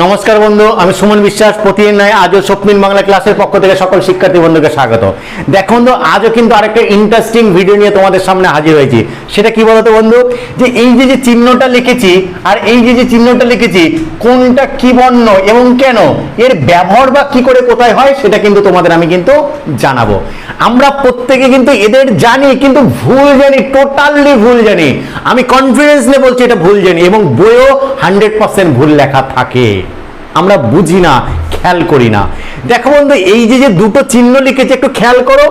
নমস্কার বন্ধু, আমি সুমন বিশ্বাস, প্রতিদিন নয়, আজও স্বপ্নিল বাংলা ক্লাসের পক্ষ থেকে সকল শিক্ষার্থী বন্ধুকে স্বাগত। দেখো বন্ধু, আজও কিন্তু আরেকটা ইন্টারেস্টিং ভিডিও নিয়ে তোমাদের সামনে হাজির হয়েছি। সেটা কি বলতো বন্ধু? যে এই যে যে চিহ্নটা লিখেছি, আর এই যে যে চিহ্নটা লিখেছি, কোনটা কি বর্ণ এবং কেন? এর ব্যবহার বা কি করে কোথায় হয়, সেটা কিন্তু তোমাদের আমি কিন্তু জানাব। আমরা প্রত্যেকে কিন্তু এদের জানি, কিন্তু ভুল জানি টোটালি ভুল জানি। আমি কনফিডেন্স নিয়ে বলছি, এটা ভুল জানি এবং বইও হান্ড্রেড পার্সেন্ট ভুল লেখা থাকে। আমরা বুঝি না, খেয়াল করি না। দেখো বন্ধু, এই যে যে দুটো চিহ্ন লিখেছে, একটু খেয়াল করো।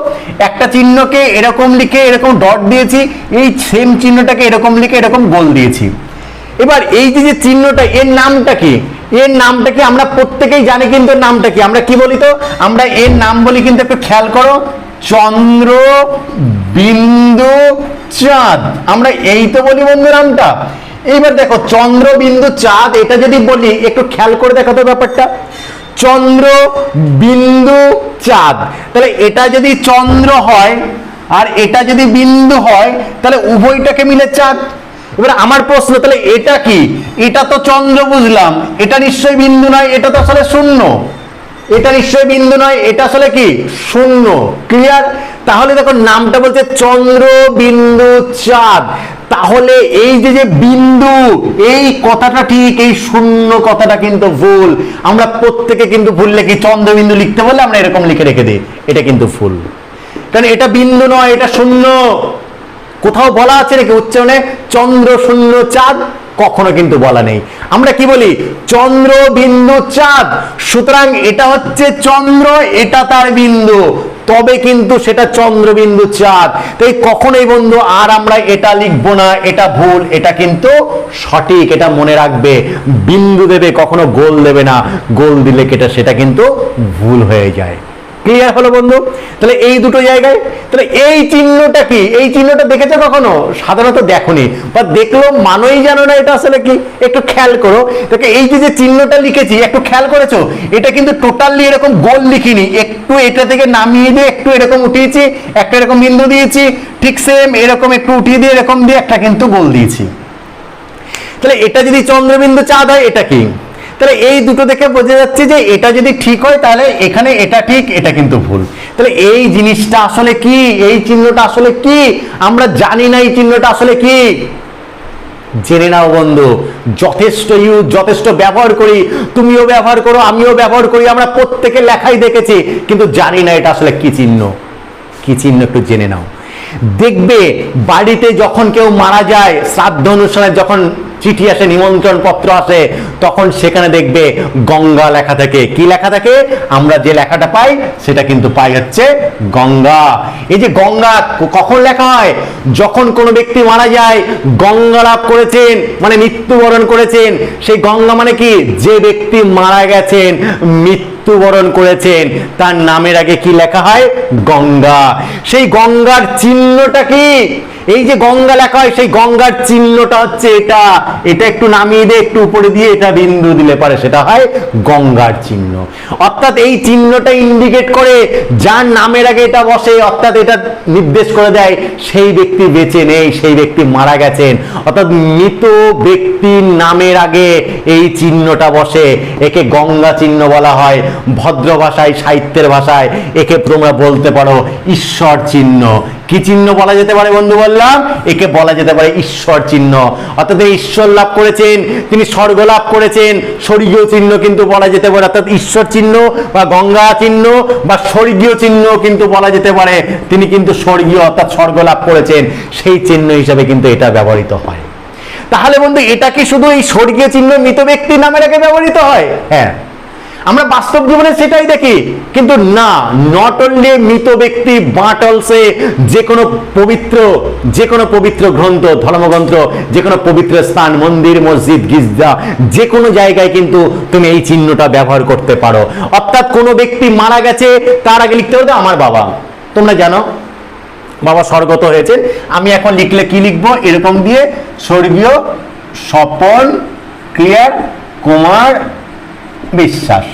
একটা চিহ্নকে এরকম লিখে এরকম ডট দিয়েছি, এই সেম চিহ্নটাকে এরকম লিখে এরকম গোল দিয়েছি। এবার এই যে যে চিহ্নটা, এর নামটা কি? এর নামটা কি? আমরা প্রত্যেকেই জানি কিন্তু নামটা কি। আমরা কি বলি তো? আমরা এর নাম বলি কিন্তু একটু খেয়াল করো। চন্দ্র বিন্দু চাঁদ। আমরা এই তো বলি বন্ধু নামটা। এইবার দেখো চন্দ্র বিন্দু চাঁদ, এটা যদি বলি, একটু খেয়াল করে দেখো তো ব্যাপারটা। চন্দ্র বিন্দু চাঁদ, তাহলে এটা যদি চন্দ্র হয়, আর এটা যদি বিন্দু হয়, তাহলে উভয়টাকে মিলে চাঁদ। এবার আমার প্রশ্ন, তাহলে এটা কি? এটা তো চন্দ্র বুঝলাম, এটা নিশ্চয়ই বিন্দু নয়, এটা তো আসলে শূন্য। এটা নিশ্চয়ই বিন্দু নয়, এটা আসলে কি? শূন্য। ক্লিয়ার তাহলে দেখো, নামটা বলছে চন্দ্র বিন্দু চাঁদ। তাহলে এই যে যে বিন্দু, এই কথাটা ঠিক, এই শূন্য কথাটা কিন্তু ভুল। আমরা প্রত্যেকে কিন্তু ভুল লিখি, চন্দ্রবিন্দু লিখতে বলে আমরা এরকম লিখে রেখে দিই, এটা কিন্তু ভুল। কারণ এটা বিন্দু নয়, এটা শূন্য। কোথাও বলা আছে নাকি উচ্চারণে? চন্দ্র শূন্য চাঁদ, কখনো কিন্তু বলা নেই। আমরা কি বলি? চন্দ্র বিন্দু চাঁদ। সুতরাং এটা হচ্ছে চন্দ্র, এটা তার বিন্দু। তবে কিন্তু সেটা চন্দ্রবিন্দু চাঁদ। তাই কখনোই বন্ধু আর আমরা এটা লিখব না, এটা ভুল, এটা কিন্তু সঠিক, এটা মনে রাখবে। বিন্দু দেবে, কখনো গোল দেবে না। গোল দিলে কেটা সেটা কিন্তু ভুল হয়ে যায়। ক্লিয়ার হলো বন্ধু? তাহলে এই দুটো জায়গায়, তাহলে এই চিহ্নটা কি? এই চিহ্নটা দেখেছ কখনো? সাধারণত দেখোনি। বা দেখল মানোই জানো না এটা আসলে কি? একটু খেয়াল করো। দেখে, এই যে যে চিহ্নটা লিখেছি, একটু খেয়াল করেছ? এটা কিন্তু টোটালি এরকম গোল লিখিনি। একটু এটা থেকে নামিয়ে দিয়ে, একটু এরকম উঠিয়েছি, একটা এরকম বিন্দু দিয়েছি, ঠিক সেম এরকম একটু উঠিয়ে দিয়ে, এরকম দিয়ে একটা কিন্তু গোল দিয়েছি। তাহলে এটা যদি চন্দ্রবিন্দু চাঁদ হয়, এটা কি? তাহলে এই দুটো দেখে বোঝা যাচ্ছে যে এটা যদি ঠিক হয়, তাহলে এখানে এটা ঠিক, এটা কিন্তু ভুল। তাহলে এই জিনিসটা আসলে কি? এই চিহ্নটা আসলে কি? আমরা জানি না এই চিহ্নটা আসলে কি? জেনে নাও বন্ধু, যথেষ্ট ইউজ যথেষ্ট ব্যবহার করি, তুমিও ব্যবহার করো, আমিও ব্যবহার করি, আমরা প্রত্যেকে লেখাই দেখেছি, কিন্তু জানি না এটা আসলে কি চিহ্ন। কি চিহ্ন একটু জেনে নাও। দেখবে, বাড়িতে যখন কেউ মারা যায়, শ্রাদ্ধ অনুষ্ঠানে যখন চিঠি আসে নিমন্ত্রণ পত্র আসে তখন সেখানে দেখবে গঙ্গা লেখা থাকে। কি লেখা থাকে? আমরা যে লেখাটা পাই, সেটা কিন্তু পাই হচ্ছে গঙ্গা। এই যে গঙ্গা কখন লেখা হয়? যখন কোনো ব্যক্তি মারা যায়, গঙ্গা লাভ করেছেন মানে মৃত্যুবরণ করেছেন, সেই গঙ্গা মানে কি? যে ব্যক্তি মারা গেছেন, মৃত্যুবরণ করেছেন, তার নামের আগে কি লেখা হয়? গঙ্গা। সেই গঙ্গার চিহ্নটা কি? এই যে গঙ্গা লেখা হয়, সেই গঙ্গার চিহ্নটা হচ্ছে এটা। এটা একটু নামিয়ে দিয়ে একটু উপরে দিয়ে এটা বিন্দু দিলে পারে সেটা হয় গঙ্গার চিহ্ন। অর্থাৎ এই চিহ্নটা ইন্ডিকেট করে যার নামের আগে এটা বসে, অর্থাৎ এটা নির্দেশ করে দেয়, সেই ব্যক্তি বেঁচে নেই, সেই ব্যক্তি মারা গেছেন। অর্থাৎ মৃত ব্যক্তির নামের আগে এই চিহ্নটা বসে। একে গঙ্গা চিহ্ন বলা হয়, ভদ্র ভাষায়, সাহিত্যের ভাষায়। একে তোমরা বলতে পারো ঈশ্বর চিহ্ন। কি চিহ্ন বলা যেতে পারে বন্ধু বললাম? একে বলা যেতে পারে ঈশ্বর চিহ্ন। অর্থাৎ ঈশ্বর লাভ করেছেন, তিনি স্বর্গ লাভ করেছেন, স্বর্গীয় চিহ্ন কিন্তু বলা যেতে পারে। অর্থাৎ ঈশ্বর চিহ্ন বা গঙ্গা চিহ্ন বা স্বর্গীয় চিহ্ন কিন্তু বলা যেতে পারে। তিনি কিন্তু স্বর্গীয়, অর্থাৎ স্বর্গ লাভ করেছেন। সেই চিহ্ন হিসাবে কিন্তু এটা ব্যবহৃত হয়। তাহলে বন্ধু, এটা কি শুধু এই স্বর্গীয় চিহ্ন মৃত ব্যক্তির আগে ব্যবহৃত হয়? হ্যাঁ। আমরা বাস্তব জীবনে সেটাই দেখি। কিন্তু না নট অনলি মৃত ব্যক্তি বাট অলসে যে কোনো পবিত্র যে কোনো পবিত্র গ্রন্থ, ধর্মগ্রন্থ যে কোনো পবিত্র স্থান, মন্দির, মসজিদ, গির্জা যে কোনো জায়গায় কিন্তু তুমি এই চিহ্নটা ব্যবহার করতে পারো। অর্থাৎ কোনো ব্যক্তি মারা গেছে, তার আগে লিখতে হবে আমার বাবা। তোমরা জানো, বাবা স্বর্গত হয়েছে। আমি এখন লিখলে কি লিখব? এরকম দিয়ে স্বর্গীয় স্বপন ক্লিয়ার কুমার বিশ্বাস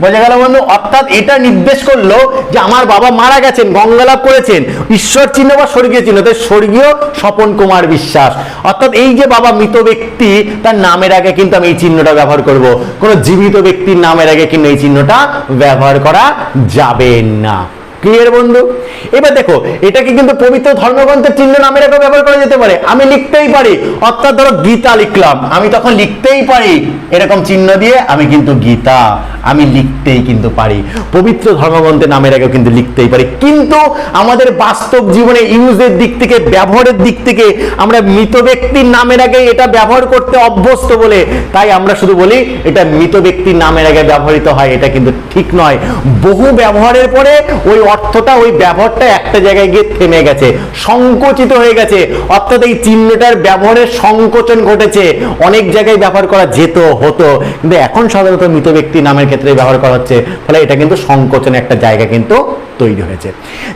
বোঝা গেল বন্ধু? অর্থাৎ এটা নির্দেশ করল যে আমার বাবা মারা গেছেন গঙ্গালাভ করেছেন, ঈশ্বর চিহ্ন বা স্বর্গীয় চিহ্ন, তাই স্বর্গীয় স্বপন কুমার বিশ্বাস। অর্থাৎ এই যে বাবা মৃত ব্যক্তি, তার নামের আগে কিন্তু আমি এই চিহ্নটা ব্যবহার করব। কোনো জীবিত ব্যক্তির নামের আগে কিন্তু এই চিহ্নটা ব্যবহার করা যাবে না। ক্লিয়ার বন্ধু। এবার দেখো, এটাকে কিন্তু পবিত্র ধর্মগ্রন্থের চিহ্ন নামের আগে ব্যবহার করা যেতে পারে। আমি লিখতেই পারি। অর্থাৎ ধরো গীতা লিখলাম। আমি তখন লিখতেই পারি। এরকম চিহ্ন দিয়ে আমি কিন্তু গীতা, আমি লিখতেই কিন্তু পারি। পবিত্র ধর্মগ্রন্থের নামের আগে কিন্তু লিখতেই পারি। কিন্তু আমাদের বাস্তব জীবনে ইউজের দিক থেকে, ব্যবহারের দিক থেকে আমরা মৃত ব্যক্তির নামের আগে এটা ব্যবহার করতে অভ্যস্ত বলে, তাই আমরা শুধু বলি, এটা মৃত ব্যক্তির নামের আগে ব্যবহৃত হয়। এটা কিন্তু ঠিক নয়। বহু ব্যবহারের পরে ওই অর্থটা ওই ব্যবহারটা একটা জায়গায় গিয়ে থেমে গেছে, সংকোচিত হয়ে গেছে। অর্থাৎ এই চিহ্নটার ব্যবহারের সংকোচন ঘটেছে। অনেক জায়গায় ব্যবহার করা যেত, হতো। কিন্তু এখন সাধারণত মৃত ব্যক্তি নামের ক্ষেত্রে ব্যবহার করা হচ্ছে। ফলে এটা কিন্তু সংকোচনের একটা জায়গা কিন্তু তৈরি হয়েছে।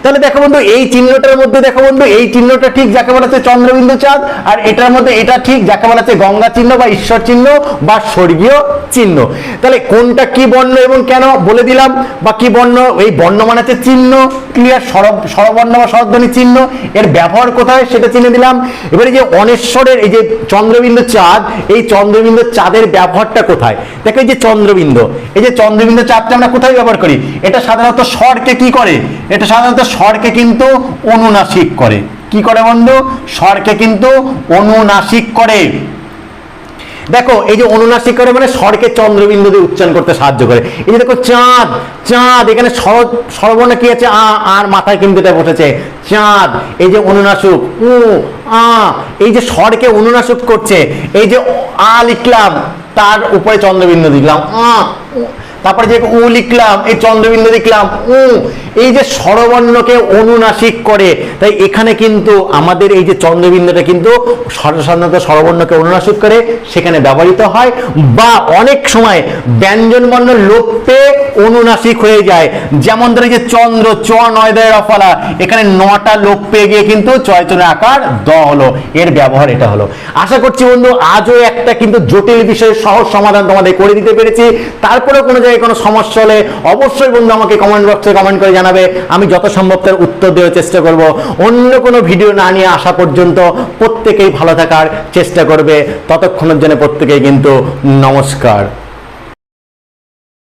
তাহলে দেখো বন্ধু, এই চিহ্নটার মধ্যে দেখো বন্ধু, এই চিহ্নটা ঠিক যাকে বলা হচ্ছে চন্দ্রবিন্দু চাঁদ, আর এটার মধ্যে এটা ঠিক যাকে বলা হচ্ছে গঙ্গা চিহ্ন বা ঈশ্বর চিহ্ন বা স্বর্গীয় চিহ্ন। তাহলে কোনটা কি বর্ণ এবং কেন বলে দিলাম? বা কি বর্ণ? এই বর্ণ মানে হচ্ছে চিহ্ন ক্লিয়ার স্বরবর্ণ বা স্বরধ্বনি চিহ্ন, এর ব্যবহার কোথায় সেটা চিনে দিলাম। এবারে যে অনেশ্বরের এই যে চন্দ্রবিন্দু চাঁদ, এই চন্দ্রবিন্দু চাঁদের ব্যবহারটা কোথায়? দেখো এই যে চন্দ্রবিন্দু, এই যে চন্দ্রবিন্দু চাঁদটা আমরা কোথায় ব্যবহার করি? এটা সাধারণত স্বরকে কি করে? এটা সাধারণত স্বরকে কিন্তু অনুনাসিক করে। কি করে বন্ধু? স্বরকে কিন্তু অনুনাসিক করে। দেখো, এই যে অনুনাসিক করে মানে স্বরকে চন্দ্রবিন্দু দিয়ে উচ্চারণ করতে সাহায্য করে। এই যে দেখো, চাঁদ চাঁদ, এখানে স্বর, স্বরবর্ণ কি আছে? আ, আর মাথায় কিন্তু এটা বসেছে। চাঁদ, এই যে অনুনাসুক, উ, আ, এই যে স্বরকে অনুনাসুক করছে, এই যে আ লিখলাম, তার উপরে চন্দ্রবিন্দু দিলাম আ তারপরে যে উ লিখলাম, এই চন্দ্রবিন্দু লিখলাম, উ, এই যে স্বরবর্ণকে অনুনাসিক করে, তাই এখানে কিন্তু আমাদের এই যে চন্দ্রবিন্দুটা কিন্তু সাধারণত স্বরবর্ণকে অনুনাসিক করে, সেখানে ব্যবহৃত হয়, বা অনেক সময় ব্যঞ্জন বর্ণ লোপ পেয়ে অনুনাসিক হয়ে যায়। যেমন ধরে যে চন্দ্র, চ নয় দয়ের অফলা, এখানে নটা লোপ পেয়ে গিয়ে কিন্তু চয়চনের আকার দ হলো, এর ব্যবহার এটা হলো। আশা করছি বন্ধু, আজও একটা কিন্তু জটিল বিষয়ে সহজ সমাধান তোমাদের করে দিতে পেরেছি। তারপরেও কোনো জায়গায় কোনো সমস্যা হলে অবশ্যই বন্ধু আমাকে কমেন্ট বক্সে কমেন্ট করে জানাবে। আমি যত সম্ভব তার উত্তর দেওয়ার চেষ্টা করব। অন্য কোনো ভিডিও না নিয়ে আসা পর্যন্ত প্রত্যেকেই ভালো থাকার চেষ্টা করবে। ততক্ষণের জন্য প্রত্যেকেই কিন্তু নমস্কার।